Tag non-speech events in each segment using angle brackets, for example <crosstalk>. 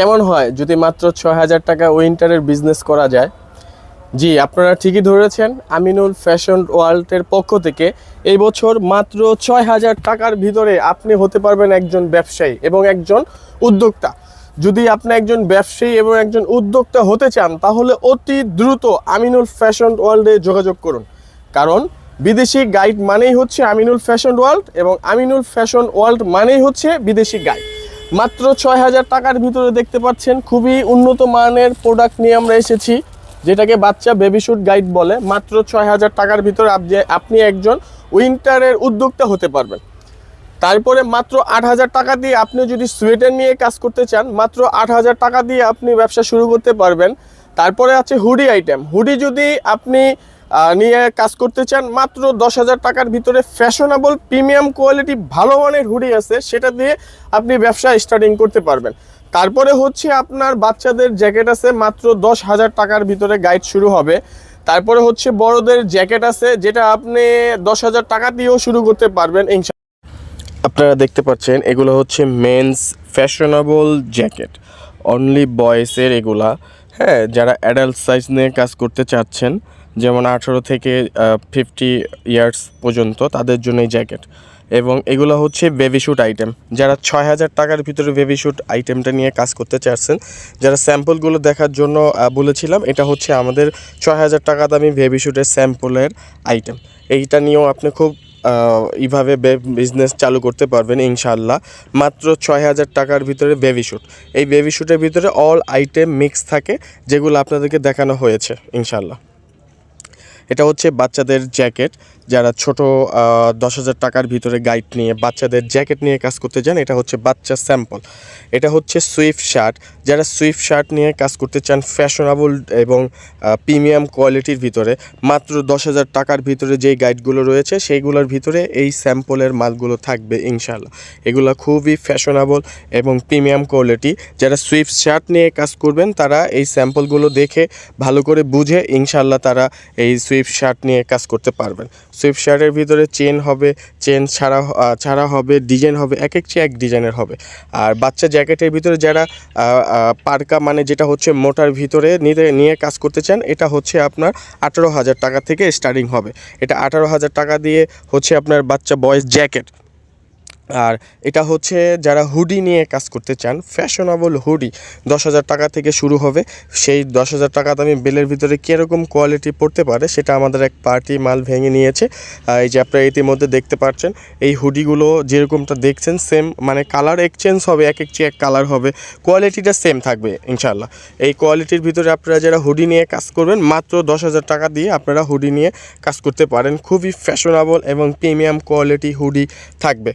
কেমন হয় যদি মাত্র ছয় হাজার টাকা উইন্টারের বিজনেস করা যায়? জি, আপনারা ঠিকই ধরেছেন, আমিনুল ফ্যাশন ওয়ার্ল্ডের পক্ষ থেকে এই বছর মাত্র ছয় হাজার টাকার ভিতরে আপনি হতে পারবেন একজন ব্যবসায়ী এবং একজন উদ্যোক্তা। যদি আপনি একজন ব্যবসায়ী এবং একজন উদ্যোক্তা হতে চান, তাহলে অতি দ্রুত আমিনুল ফ্যাশন ওয়ার্ল্ডে যোগাযোগ করুন। কারণ বিদেশি গাইড মানেই হচ্ছে আমিনুল ফ্যাশন ওয়ার্ল্ড এবং আমিনুল ফ্যাশন ওয়ার্ল্ড মানেই হচ্ছে বিদেশি গাইড মাত্র ছয় হাজার টাকার ভিতরে দেখতে পাচ্ছেন, খুবই উন্নত মানের প্রোডাক্ট নিয়ে আমরা এসেছি, যেটাকে বাচ্চা বেবি শুট গাইড বলে। মাত্র ছয় হাজার টাকার ভিতরে আপনি- একজন উইন্টারের উদ্যোক্তা হতে পারবেন। তারপরে মাত্র আট হাজার টাকা দিয়ে আপনি যদি সোয়েটার নিয়ে কাজ করতে চান, মাত্র আট হাজার টাকা দিয়ে আপনি ব্যবসা শুরু করতে পারবেন। তারপরে আছে হুডি আইটেম হুডি যদি আপনি নিয়ে কাজ করতে চান, মাত্র দশ হাজার টাকার ভিতরে ফ্যাশনেবল প্রিমিয়াম কোয়ালিটি ভালো মানের হুডি আছে, সেটা দিয়ে আপনি ব্যবসা স্টার্টিং করতে পারবেন। তারপরে হচ্ছে আপনার বাচ্চাদের জ্যাকেট আছে, মাত্র দশ হাজার টাকার ভিতরে গাইড শুরু হবে। তারপরে হচ্ছে বড়দের জ্যাকেট আছে, যেটা আপনি দশ হাজার টাকা দিয়েও শুরু করতে পারবেন আপনারা দেখতে পাচ্ছেন, এগুলো হচ্ছে মেন্স ফ্যাশনেবল জ্যাকেট অনলি বয়েসের এগুলা। হ্যাঁ যারা অ্যাডাল্ট সাইজ নিয়ে কাজ করতে চাচ্ছেন যেমন আঠারো থেকে ফিফটি ইয়ার্স পর্যন্ত তাদের জন্য এই জ্যাকেট এবং এগুলো হচ্ছে বেবি শ্যুট আইটেম যারা ছয় হাজার টাকার ভিতরে বেবি শ্যুট আইটেমটা নিয়ে কাজ করতে চাচ্ছেন, যারা স্যাম্পলগুলো দেখার জন্য বলেছিলাম, এটা হচ্ছে আমাদের ছয় হাজার টাকা দামি বেবি শ্যুটের স্যাম্পলের আইটেম এইটা নিয়েও আপনি খুব এইভাবে বিজনেস চালু করতে পারবেন ইনশাল্লাহ মাত্র ছয় হাজার টাকার ভিতরে বেবি শ্যুট এই বেবি শ্যুটের ভিতরে অল আইটেম মিক্স থাকে, যেগুলো আপনাদেরকে দেখানো হয়েছে ইনশাল্লাহ এটা হচ্ছে বাচ্চাদের জ্যাকেট। যারা ছোট দশ হাজার টাকার ভিতরে গাইড নিয়ে, বাচ্চাদের জ্যাকেট নিয়ে কাজ করতে চান, এটা হচ্ছে বাচ্চা স্যাম্পল এটা হচ্ছে সুইফট শার্ট যারা সুইফট শার্ট নিয়ে কাজ করতে চান ফ্যাশনেবল এবং প্রিমিয়াম কোয়ালিটির ভিতরে, মাত্র দশ হাজার টাকার ভিতরে যেই গাইডগুলো রয়েছে, সেইগুলোর ভিতরে এই স্যাম্পলের মালগুলো থাকবে ইনশাল্লাহ এগুলো খুবই ফ্যাশনেবল এবং প্রিমিয়াম কোয়ালিটি যারা সুইফট শার্ট নিয়ে কাজ করবেন, তারা এই স্যাম্পলগুলো দেখে, ভালো করে বুঝে ইনশাল্লাহ তারা এই সুইফট শার্ট নিয়ে কাজ করতে পারবেন। সুইফট শার্টের ভিতরে চেন হবে চেন ছাড়া ছাড়া হবে ডিজাইন হবে এক এক চেয়ে এক ডিজাইনের হবে। আর বাচ্চা জ্যাকেটের ভিতরে যারা পার্কা মানে যেটা হচ্ছে মোটার ভিতরে নিতে, নিয়ে কাজ করতে চান, এটা হচ্ছে আপনার আঠারো হাজার টাকা থেকে স্টার্টিং হবে। এটা আঠারো হাজার টাকা দিয়ে হচ্ছে আপনার বাচ্চা বয়েস জ্যাকেট আর এটা হচ্ছে যারা হুডি নিয়ে কাজ করতে চান, ফ্যাশনেবল হুডি, দশ হাজার টাকা থেকে শুরু হবে। সেই দশ হাজার টাকা দামি বেলের ভিতরে কীরকম কোয়ালিটি পড়তে পারে সেটা আমাদের এক পার্টি মাল ভেঙে নিয়েছে। এই যে আপনারা ইতিমধ্যে দেখতে পাচ্ছেন, এই হুডিগুলো যেরকমটা দেখছেন সেম মানে কালার এক্সচেঞ্জ হবে, এক এক চেয়ে এক কালার হবে। কোয়ালিটিটা সেম থাকবে ইনশাল্লাহ এই কোয়ালিটির ভিতরে আপনারা যারা হুডি নিয়ে কাজ করবেন, মাত্র দশ হাজার টাকা দিয়ে আপনারা হুডি নিয়ে কাজ করতে পারেন। খুবই ফ্যাশনেবল এবং প্রিমিয়াম কোয়ালিটি হুডি থাকবে।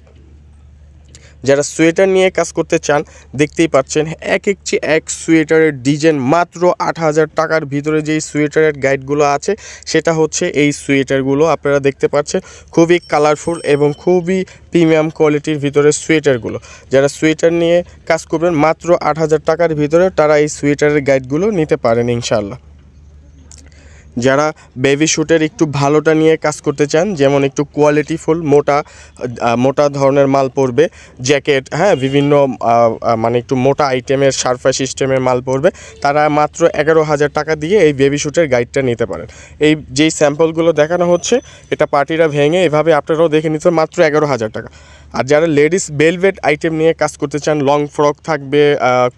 যারা সোয়েটার নিয়ে কাজ করতে চান, দেখতেই পাচ্ছেন এক এক চেয়ে এক সোয়েটারের ডিজাইন মাত্র আট হাজার টাকার ভিতরে যেই সোয়েটারের গাইডগুলো আছে, সেটা হচ্ছে এই সোয়েটারগুলো। আপনারা দেখতে পাচ্ছেন খুবই কালারফুল এবং খুবই প্রিমিয়াম কোয়ালিটির ভিতরে সোয়েটারগুলো। যারা সোয়েটার নিয়ে কাজ করবেন, মাত্র আট হাজার টাকার ভিতরে তারা এই সোয়েটারের গাইডগুলো নিতে পারেন ইনশাল্লাহ যারা বেবি শ্যুটের একটু ভালোটা নিয়ে কাজ করতে চান, যেমন একটু কোয়ালিটিফুল মোটা মোটা ধরনের মাল পড়বে জ্যাকেট হ্যাঁ বিভিন্ন মানে একটু মোটা আইটেমের সারফা সিস্টেমের মাল পড়বে তারা মাত্র এগারো হাজার টাকা দিয়ে এই বেবি শ্যুটের গাইডটা নিতে পারেন। এই যেই স্যাম্পলগুলো দেখানো হচ্ছে, এটা পার্টিরা ভেঙে এভাবে আপনারাও দেখে নিতে মাত্র এগারো হাজার টাকা। আর যারা লেডিস বেলভেট আইটেম নিয়ে কাজ করতে চান লং ফ্রক থাকবে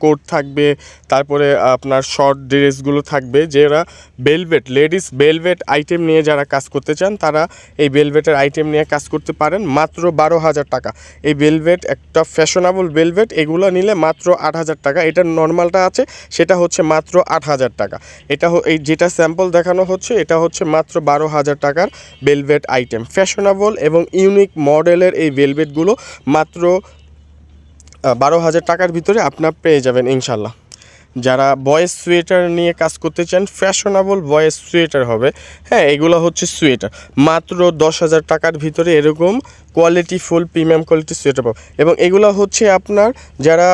কোট থাকবে, তারপরে আপনার শর্ট ড্রেসগুলো থাকবে, যারা বেলভেট লেডিস বেলভেট আইটেম নিয়ে যারা কাজ করতে চান, তারা এই বেলভেটের আইটেম নিয়ে কাজ করতে পারেন মাত্র বারো হাজার টাকা। এই বেলভেট একটা ফ্যাশনেবল বেলভেট এগুলো নিলে মাত্র আট হাজার টাকা। এটা নর্মালটা আছে, সেটা হচ্ছে মাত্র আট হাজার টাকা। এটা এই যেটা স্যাম্পল দেখানো হচ্ছে, এটা হচ্ছে মাত্র বারো হাজার টাকার বেলভেট আইটেম ফ্যাশনেবল এবং ইউনিক মডেলের এই বেলভেটগুলো মাত্র বারো হাজার টাকার ভিতরে আপনার পেয়ে যাবেন ইনশাল্লাহ। যারা বয়েস সোয়েটার নিয়ে কাজ করতে চান, ফ্যাশনেবল বয়েস সোয়েটার হবে। হ্যাঁ এগুলো হচ্ছে সোয়েটার। মাত্র দশ হাজার টাকার ভিতরে এরকম quality full premium quality sweater পাবো। এবং এগুলো হচ্ছে আপনার যারা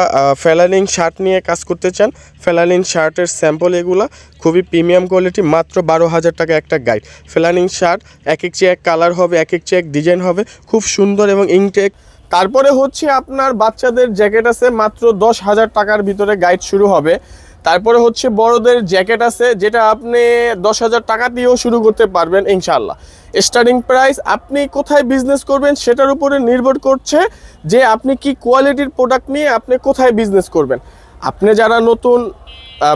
ফেলালিং শার্ট নিয়ে কাজ করতে চান ফেলালিং শার্টের স্যাম্পল এগুলো খুবই প্রিমিয়াম কোয়ালিটি, মাত্র বারো হাজার টাকা একটা গাইড। ফেলানিং শার্ট এক এক চেয়ে এক কালার হবে, এক এক চেয়ে এক ডিজাইন হবে, খুব সুন্দর এবং ইনটেক তারপরে হচ্ছে আপনার বাচ্চাদের জ্যাকেট আছে মাত্র দশ হাজার টাকার ভিতরে গাইড শুরু হবে। তারপরে হচ্ছে বড়দের জ্যাকেট আছে যেটা আপনি দশ হাজার টাকা দিয়েও শুরু করতে পারবেন ইনশাল্লাহ স্টার্টিং প্রাইস আপনি কোথায় বিজনেস করবেন সেটার উপরে নির্ভর করছে যে আপনি কি কোয়ালিটির প্রোডাক্ট নিয়ে আপনি কোথায় বিজনেস করবেন। আপনি যারা নতুন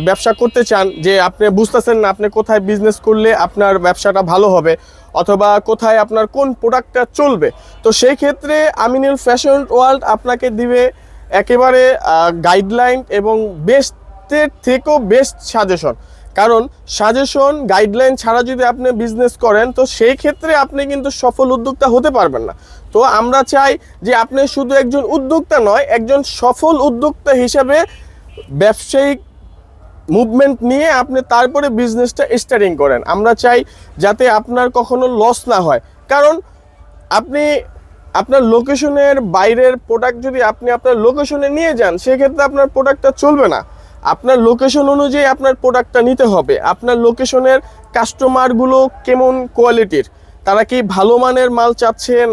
ব্যবসা করতে চান যে আপনি বুঝতেছেন না আপনি কোথায় বিজনেস করলে আপনার ব্যবসাটা ভালো হবে অথবা কোথায় আপনার কোন প্রোডাক্টটা চলবে। তো সেই ক্ষেত্রে আমিনুল ফ্যাশন ওয়ার্ল্ড আপনাকে দিবে একেবারে গাইডলাইন এবং বেস্টের থেকেও বেস্ট সাজেশন কারণ সাজেশন গাইডলাইন ছাড়া যদি আপনি বিজনেস করেন, তো সেই ক্ষেত্রে আপনি কিন্তু সফল উদ্যোক্তা হতে পারবেন না। তো আমরা চাই যে আপনি শুধু একজন উদ্যোক্তা নয়, একজন সফল উদ্যোক্তা হিসাবে ব্যবসায়িক মুভমেন্ট নিয়ে আপনি তারপরে বিজনেসটা স্টার্টিং করেন। আমরা চাই যাতে আপনার কখনো লস না হয়। কারণ আপনি, আপনার লোকেশনের বাইরের প্রোডাক্ট যদি আপনি আপনার লোকেশনে নিয়ে যান, সেক্ষেত্রে আপনার প্রোডাক্টটা চলবে না। আপনার লোকেশন অনুযায়ী আপনার প্রোডাক্টটা নিতে হবে। আপনার লোকেশনের কাস্টমারগুলো কেমন কোয়ালিটির তারা কি ভালো মানের মাল চাচ্ছেন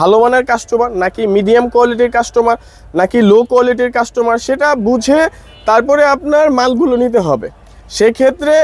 ভালো মানের কাস্টমার নাকি মিডিয়াম কোয়ালিটির কাস্টমার নাকি লো কোয়ালিটির কাস্টমার সেটা বুঝে তারপরে আপনার মালগুলো নিতে হবে। সেক্ষেত্রে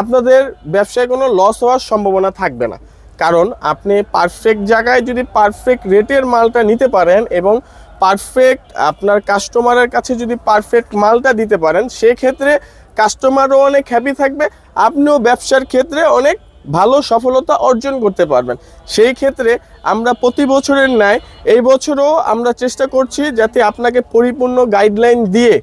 আপনাদের ব্যবসায় কোনো লস হওয়ার সম্ভাবনা থাকবে না। কারণ আপনি পারফেক্ট জায়গায় যদি পারফেক্ট রেটের মালটা নিতে পারেন এবং পারফেক্ট আপনার কাস্টমারের কাছে যদি পারফেক্ট মালটা দিতে পারেন, সেক্ষেত্রে কাস্টমারও অনেক হ্যাপি থাকবে। আপনিও ব্যবসার ক্ষেত্রে অনেক ভালো সফলতা অর্জন করতে পারবেন। সেই ক্ষেত্রে আমরা প্রতি বছরের ন্যায় এই বছরও আমরা চেষ্টা করছি যাতে আপনাকে পরিপূর্ণ গাইডলাইন দিয়ে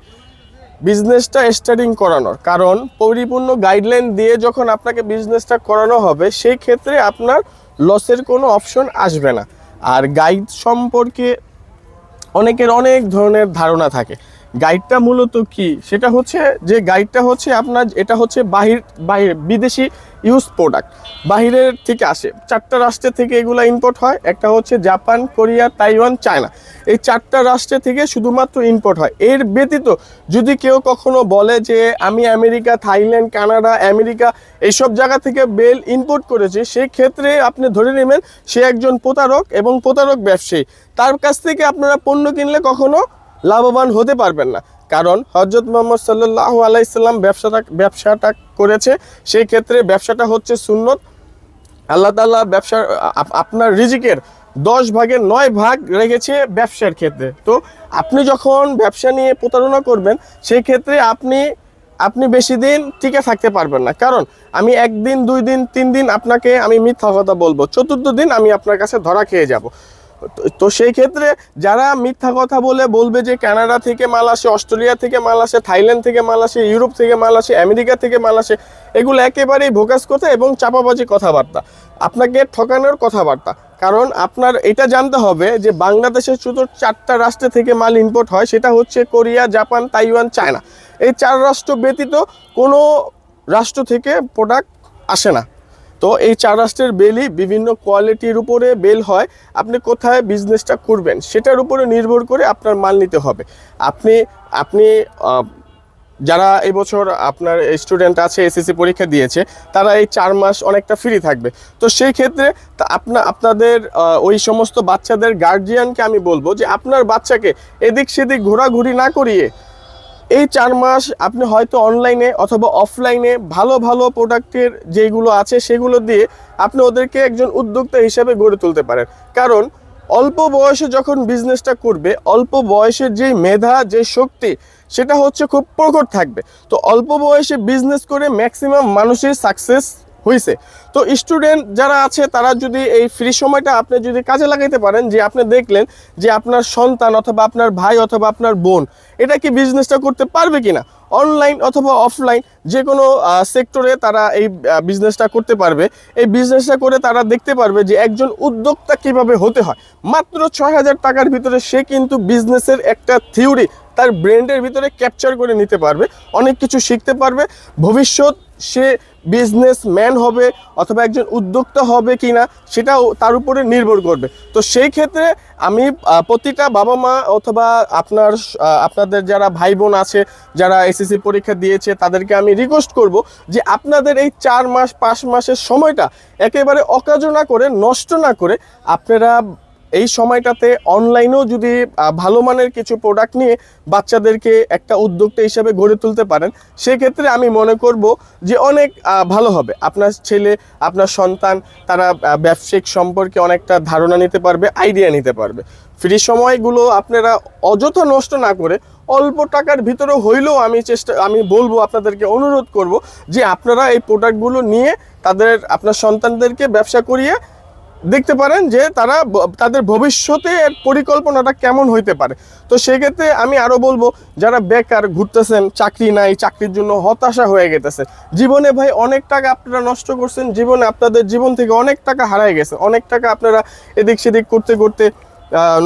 বিজনেসটা স্টার্টিং করানোর। কারণ পরিপূর্ণ গাইডলাইন দিয়ে যখন আপনাকে বিজনেসটা করানো হবে, সেই ক্ষেত্রে আপনার লসের কোনো অপশন আসবে না। আর গাইড সম্পর্কে অনেকের অনেক ধরনের ধারণা থাকে। গাইডটা মূলত কি? সেটা হচ্ছে যে গাইডটা হচ্ছে আপনার, এটা হচ্ছে বাহির বাহির, বিদেশি ইউজ প্রোডাক্ট বাহিরের থেকে আসে। চারটা রাষ্ট্রের থেকে এগুলো ইম্পোর্ট হয়। একটা হচ্ছে জাপান, কোরিয়া, তাইওয়ান, চায়না। এই চারটা রাষ্ট্রে থেকে শুধুমাত্র ইম্পোর্ট হয়। এর ব্যতীত যদি কেউ কখনো বলে যে, আমি আমেরিকা, থাইল্যান্ড, কানাডা, আমেরিকা এইসব জায়গা থেকে বেল ইম্পোর্ট করেছে সেই ক্ষেত্রে আপনি ধরে নেবেন সে একজন প্রতারক এবং প্রতারক ব্যবসায়ী। তার কাছ থেকে আপনারা পণ্য কিনলে কখনো লাভবান হতে পারবেন না। কারণ হজরত মোহাম্মদ সাল্লাহ আলাইসাল্লাম ব্যবসাটা ব্যবসাটা করেছে, সেই ক্ষেত্রে ব্যবসাটা হচ্ছে সুন্নত। আল্লাহ তাল্লাহ ব্যবসার আপনার রিজিকের দশ ভাগের নয় ভাগ রেখেছে ব্যবসার ক্ষেত্রে। তো আপনি যখন ব্যবসা নিয়ে প্রতারণা করবেন, সেই ক্ষেত্রে আপনি আপনি বেশি দিন টিকে থাকতে পারবেন না। কারণ আমি একদিন, দুই দিন, তিন দিন আপনাকে আমি মিথ্যা কথা বলব, চতুর্থ দিন আমি আপনার কাছে ধরা খেয়ে যাব। তো সেই ক্ষেত্রে যারা মিথ্যা কথা বলে বলবে যে কানাডা থেকে মাল আসে, অস্ট্রেলিয়া থেকে মাল আসে, থাইল্যান্ড থেকে মাল আসে, ইউরোপ থেকে মাল আসে, আমেরিকা থেকে মাল আসে, এগুলো একেবারেই ভোকাস কথা এবং চাপাবাজি কথাবার্তা। আপনাকে ঠকানোর কথাবার্তা। কারণ আপনার এটা জানতে হবে যে বাংলাদেশের শুধু চারটা রাষ্ট্র থেকে মাল ইম্পোর্ট হয়, সেটা হচ্ছে কোরিয়া, জাপান, তাইওয়ান, চায়না। এই চার রাষ্ট্র ব্যতীত কোনো রাষ্ট্র থেকে প্রোডাক্ট আসে না। তো এই চার রাষ্ট্রের বেলই বিভিন্ন কোয়ালিটির উপরে বেল হয়। আপনি কোথায় বিজনেসটা করবেন সেটার উপরে নির্ভর করে আপনার মাল নিতে হবে। আপনি আপনি যারা এবছর আপনার স্টুডেন্ট আছে এসএসসি পরীক্ষা দিয়েছে, তারা এই চার মাস অনেকটা ফ্রি থাকবে। তো সেই ক্ষেত্রে আপনা, আপনাদের ওই সমস্ত বাচ্চাদের গার্জিয়ানকে আমি বলব যে আপনার বাচ্চাকে এদিক সেদিক ঘোরাঘুরি না করিয়ে এই চার মাস আপনি হয়তো অনলাইনে অথবা অফলাইনে ভালো ভালো প্রোডাক্টের যেগুলো আছে সেগুলো দিয়ে আপনি ওদেরকে একজন উদ্যোক্তা হিসেবে গড়ে তুলতে পারেন। কারণ অল্প বয়সে যখন বিজনেসটা করবে, অল্প বয়সের যে মেধা যে শক্তি, সেটা হচ্ছে খুব প্রকট থাকবে। তো অল্প বয়সে বিজনেস করে ম্যাক্সিমাম মানুষের সাকসেস হয়েছে তো স্টুডেন্ট যারা আছে, তারা যদি এই ফ্রি সময়টা আপনি যদি কাজে লাগাইতে পারেন, যে আপনি দেখলেন যে আপনার সন্তান অথবা আপনার ভাই অথবা আপনার বোন, এটা কি বিজনেসটা করতে পারবে কিনা? অনলাইন অথবা অফলাইন যে কোনো সেক্টরে তারা এই বিজনেসটা করতে পারবে। এই বিজনেসটা করে তারা দেখতে পারবে যে একজন উদ্যোক্তা কীভাবে হতে হয়। মাত্র ছয় হাজার টাকার ভিতরে সে কিন্তু বিজনেসের একটা থিওরি তার ব্রেন্ডের ভিতরে ক্যাপচার করে নিতে পারবে, অনেক কিছু শিখতে পারবে। ভবিষ্যৎ সে বিজনেসম্যান হবে অথবা একজন উদ্যোক্তা হবে কিনা সেটাও তার উপরে নির্ভর করবে। তো সেই ক্ষেত্রে আমি প্রতিটা বাবা মা অথবা আপনার আপনাদের যারা ভাই বোন আছে, যারা এসএসসি পরীক্ষা দিয়েছে, তাদেরকে আমি রিকোয়েস্ট করব যে আপনাদের এই চার মাস, পাঁচ মাসের সময়টা একেবারে অকাজ না করে, নষ্ট না করে আপনারা এই সময়টাতে অনলাইনেও যদি ভালো মানের কিছু প্রোডাক্ট নিয়ে বাচ্চাদেরকে একটা উদ্যোক্তা হিসেবে গড়ে তুলতে পারেন, সেক্ষেত্রে আমি মনে করব যে অনেক ভালো হবে। আপনার ছেলে, আপনার সন্তান, তারা ব্যবসায়িক সম্পর্কে অনেকটা ধারণা নিতে পারবে আইডিয়া নিতে পারবে। ফ্রি সময়গুলো আপনারা অযথা নষ্ট না করে অল্প টাকার ভিতরে হইলেও আমি চেষ্টা, আমি বলব আপনাদেরকে, অনুরোধ করব যে আপনারা এই প্রোডাক্টগুলো নিয়ে তাদের, আপনার সন্তানদেরকে ব্যবসা করিয়ে দেখতে পারেন যে তারা তাদের ভবিষ্যতে এর পরিকল্পনাটা কেমন হইতে পারে। তো সেক্ষেত্রে আমি আরও বলব, যারা বেকার ঘুরতেছেন, চাকরি নাই, চাকরির জন্য হতাশা হয়ে গেতেছে। জীবনে ভাই অনেক টাকা আপনারা নষ্ট করছেন, জীবনে আপনাদের জীবন থেকে অনেক টাকা হারায় গেছে। অনেক টাকা আপনারা এদিক সেদিক করতে করতে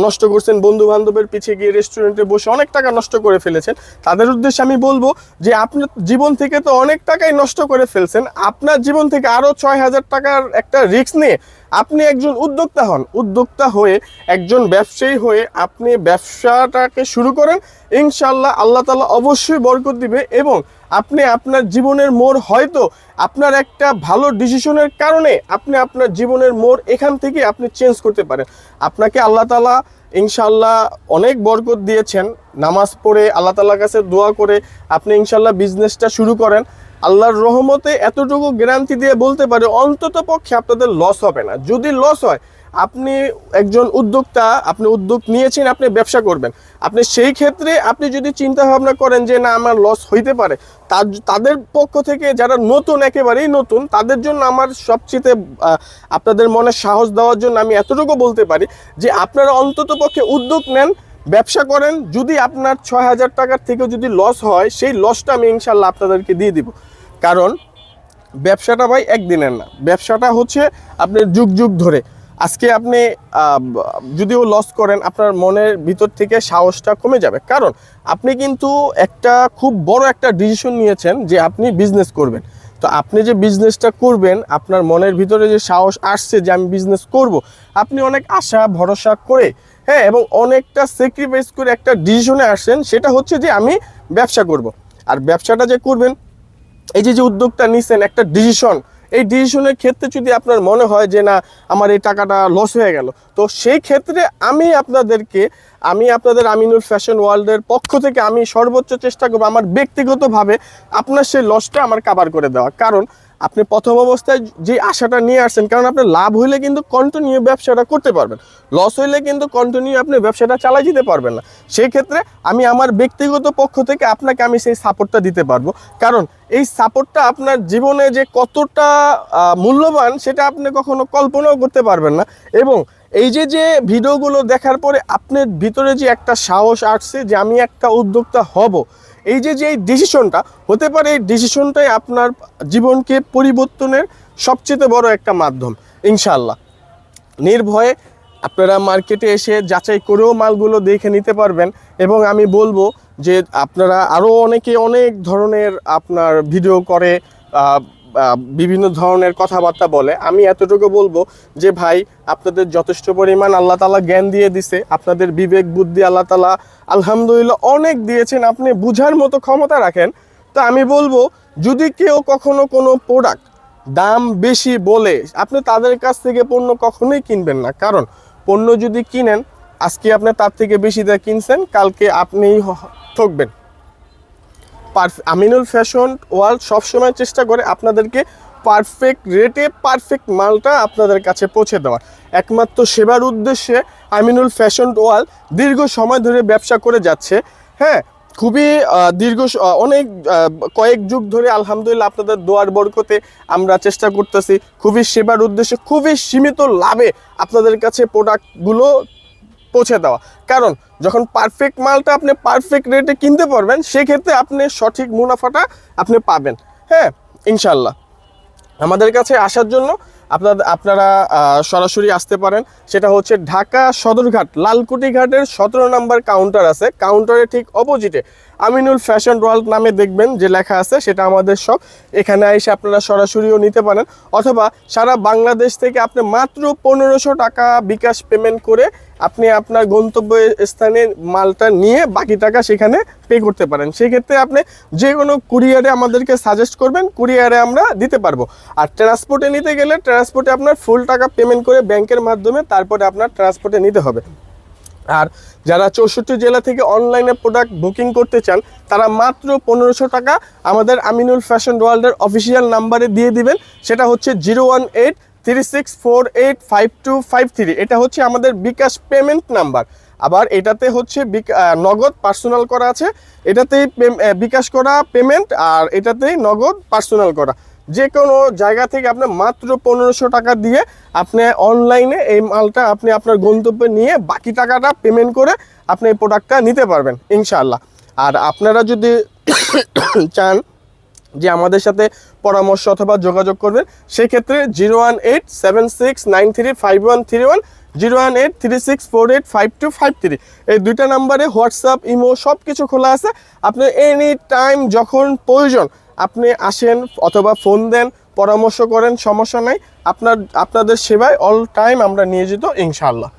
নষ্ট করছেন বন্ধু বান্ধবের পিছিয়ে গিয়ে রেস্টুরেন্টে বসে অনেক টাকা নষ্ট করে ফেলেছেন। তাদের উদ্দেশ্যে আমি বলব যে আপনার জীবন থেকে তো অনেক টাকাই নষ্ট করে ফেলছেন। আপনার জীবন থেকে আরও ছয় হাজার টাকার একটা রিস্ক নিয়ে আপনি একজন উদ্যোক্তা হন। উদ্যোক্তা হয়ে একজন ব্যবসায়ী হয়ে আপনি ব্যবসাটাকে শুরু করেন। ইনশাল্লাহ আল্লাহ তালা অবশ্যই বরকত দিবে এবং আপনি আপনার জীবনের মোড় হয়তো আপনার একটা ভালো ডিসিশনের কারণে আপনি আপনার জীবনের মোড় এখান থেকে আপনি চেঞ্জ করতে পারেন। আপনাকে আল্লাহ তালা ইনশাল্লাহ অনেক বরকত দিয়েছেন। নামাজ পড়ে আল্লাহ তালার কাছে দোয়া করে আপনি ইনশাল্লাহ বিজনেসটা শুরু করেন। আল্লাহর রহমতে এতটুকু গ্যারান্টি দিয়ে বলতে পারে, অন্তত পক্ষে আপনাদের লস হবে না। যদি লস হয় আপনি একজন উদ্যোক্তা, আপনি উদ্যোগ নিয়েছেন, আপনি ব্যবসা করবেন। আপনি সেই ক্ষেত্রে আপনি যদি চিন্তা ভাবনা করেন যে, না, আমার লস হইতে পারে। তাদের পক্ষ থেকে যারা নতুন, একেবারেই নতুন, তাদের জন্য আমার সবচেয়ে আপনাদের মনে সাহস দেওয়ার জন্য আমি এতটুকু বলতে পারি যে, আপনারা অন্তত পক্ষে উদ্যোগ নেন, ব্যবসা করেন। যদি আপনার ছয় হাজার টাকার থেকে যদি লস হয়, সেই লসটা আমি ইনশাল্লাহ আপনাদেরকে দিয়ে দিব। কারণ, ব্যবসাটা ভাই একদিনের না। ব্যবসাটা হচ্ছে আপনার যুগ যুগ ধরে। আজকে আপনি যদিও লস করেন, আপনার মনের ভিতর থেকে সাহসটা কমে যাবে। কারণ আপনি কিন্তু একটা খুব বড় একটা ডিসিশন নিয়েছেন যে আপনি বিজনেস করবেন। তো আপনি যে বিজনেসটা করবেন, আপনার মনের ভিতরে যে সাহস আসছে যে আমি বিজনেস করব, আপনি অনেক আশা, ভরসা করে হ্যাঁ এবং অনেকটা স্যাক্রিফাইস করে একটা ডিসিশনে আসছেন, সেটা হচ্ছে যে আমি ব্যবসা করব। আর ব্যবসাটা যে করবেন, এই যে যে উদ্যোগটা নিছেন, একটা ডিসিশন এই ডিসিশনের ক্ষেত্রে যদি আপনার মনে হয় যে না, আমার এই টাকাটা লস হয়ে গেল, তো সেই ক্ষেত্রে আমি আপনাদেরকে, আমি আপনাদের আমিনুল ফ্যাশন ওয়ার্ল্ডের পক্ষ থেকে আমি সর্বোচ্চ চেষ্টা করব আমার ব্যক্তিগতভাবে আপনার সেই লসটা আমার কাবার করে দেওয়া। কারণ আপনি প্রথম অবস্থায় যে আশাটা নিয়ে আসছেন, কারণ আপনার লাভ হইলে কিন্তু কন্টিনিউ ব্যবসাটা করতে পারবেন। লস হইলে কিন্তু কন্টিনিউ আপনি ব্যবসাটা চালাই যেতে পারবেন না। সেই ক্ষেত্রে আমি আমার ব্যক্তিগত পক্ষ থেকে আপনাকে আমি সেই সাপোর্টটা দিতে পারব। কারণ এই সাপোর্টটা আপনার জীবনে যে কতটা মূল্যবান সেটা আপনি কখনো কল্পনাও করতে পারবেন না। এবং এই যে যে ভিডিওগুলো দেখার পরে আপনার ভিতরে যে একটা সাহস আসছে যে আমি একটা উদ্যোক্তা হব এই যে যে ডিসিশনটা হতে পারে এই ডিসিশনটাই আপনার জীবনকে পরিবর্তনের সবচেয়ে বড় একটা মাধ্যম ইনশাল্লাহ নির্ভয়ে আপনারা মার্কেটে এসে যাচাই করেও মালগুলো দেখে নিতে পারবেন এবং আমি বলব যে আপনারা আরও অনেকে অনেক ধরনের আপনার ভিডিও করে বিভিন্ন ধরনের কথাবার্তা বলে। আমি এতটুকু বলব যে, ভাই, আপনাদের যথেষ্ট পরিমাণ আল্লাহ তালা জ্ঞান দিয়ে দিছে। আপনাদের বিবেক, বুদ্ধি আল্লাহ তালা আলহামদুলিল্লাহ অনেক দিয়েছেন। আপনি বুঝার মতো ক্ষমতা রাখেন। তো আমি বলব, যদি কেউ কখনো কোনো প্রোডাক্ট দাম বেশি বলে, আপনি তাদের কাছ থেকে পণ্য কখনোই কিনবেন না। কারণ, পণ্য যদি কিনেন, আজকে আপনি তার থেকে বেশি দিয়ে কিনছেন, কালকে আপনিই ঠকবেন। আমিনুল ফ্যাশন ওয়ার্ল্ড সবসময় চেষ্টা করে আপনাদেরকে পারফেক্ট রেটে পারফেক্ট মালটা আপনাদের কাছে পৌঁছে দেওয়ার। একমাত্র সেবার উদ্দেশ্যে আমিনুল ফ্যাশন ওয়ার্ল্ড দীর্ঘ সময় ধরে ব্যবসা করে যাচ্ছে। হ্যাঁ খুবই দীর্ঘ অনেক কয়েক যুগ ধরে আলহামদুলিল্লাহ আপনাদের দোয়ার বরকতে আমরা চেষ্টা করতেছি। খুবই সেবার উদ্দেশ্যে, খুবই সীমিত লাভে আপনাদের কাছে প্রোডাক্টগুলো পৌঁছে দেওয়া। কারণ যখন পারফেক্ট মালটা আপনি পারফেক্ট রেটে কিনতে পারবেন, সেক্ষেত্রে আপনি সঠিক মুনাফাটা আপনি পাবেন। হ্যাঁ ইনশাল্লাহ আমাদের কাছে আসার জন্য আপনার, আপনারা সরাসরি আসতে পারেন। সেটা হচ্ছে ঢাকা সদরঘাট লালকুটি ঘাটের সতেরো নম্বর কাউন্টার আছে। কাউন্টারের ঠিক অপোজিটে আমিনুল ফ্যাশন ওয়ার্ল্ড নামে দেখবেন, যে লেখা আছে, সেটা আমাদের সব এখানে এসে আপনারা সরাসরিও নিতে পারেন। অথবা সারা বাংলাদেশ থেকে আপনি মাত্র পনেরোশো টাকা বিকাশ পেমেন্ট করে আপনি আপনার গন্তব্য স্থানে মালটা নিয়ে বাকি টাকা সেখানে পে করতে পারেন। সেক্ষেত্রে আপনি যে কোনো কুরিয়ারে আমাদেরকে সাজেস্ট করবেন কুরিয়ারে আমরা দিতে পারব। আর ট্রান্সপোর্টে নিতে গেলে ট্রান্সপোর্টে আপনার ফুল টাকা পেমেন্ট করে ব্যাংকের মাধ্যমে তারপরে আপনার ট্রান্সপোর্টে নিতে হবে। আর যারা চৌষট্টি জেলা থেকে অনলাইনে প্রোডাক্ট বুকিং করতে চান, তারা মাত্র পনেরোশো টাকা আমাদের আমিনুল ফ্যাশন ওয়ার্ল্ডের অফিসিয়াল নাম্বারে দিয়ে দিবেন। সেটা হচ্ছে zero one eight three six four eight five two five three এটা হচ্ছে আমাদের বিকাশ পেমেন্ট নাম্বার আবার এটাতে হচ্ছে নগদ পার্সোনাল করা আছে। এটাতেই বিকাশ করা পেমেন্ট আর এটাতেই নগদ পার্সোনাল করা। যে কোনো জায়গা থেকে আপনি মাত্র পনেরোশো টাকা দিয়ে আপনি অনলাইনে এই মালটা আপনি আপনার গন্তব্যে নিয়ে বাকি টাকাটা পেমেন্ট করে আপনি এই প্রোডাক্টটা নিতে পারবেন, ইনশাআল্লাহ। আর আপনারা যদি <coughs> চান যে আমাদের সাথে পরামর্শ অথবা যোগাযোগ করবেন, সেক্ষেত্রে zero one eight seven six nine three five one three one, zero one eight three six four eight five two five three. এই দুইটা নাম্বারে হোয়াটসঅ্যাপ, ইমো সব কিছু খোলা আছে। আপনি এনি টাইম যখন প্রয়োজন, আপনি আসেন অথবা ফোন দেন, পরামর্শ করেন, সমস্যা নাই। আপনার, আপনাদের সেবায় অল টাইম আমরা নিয়োজিত, ইনশাআল্লাহ।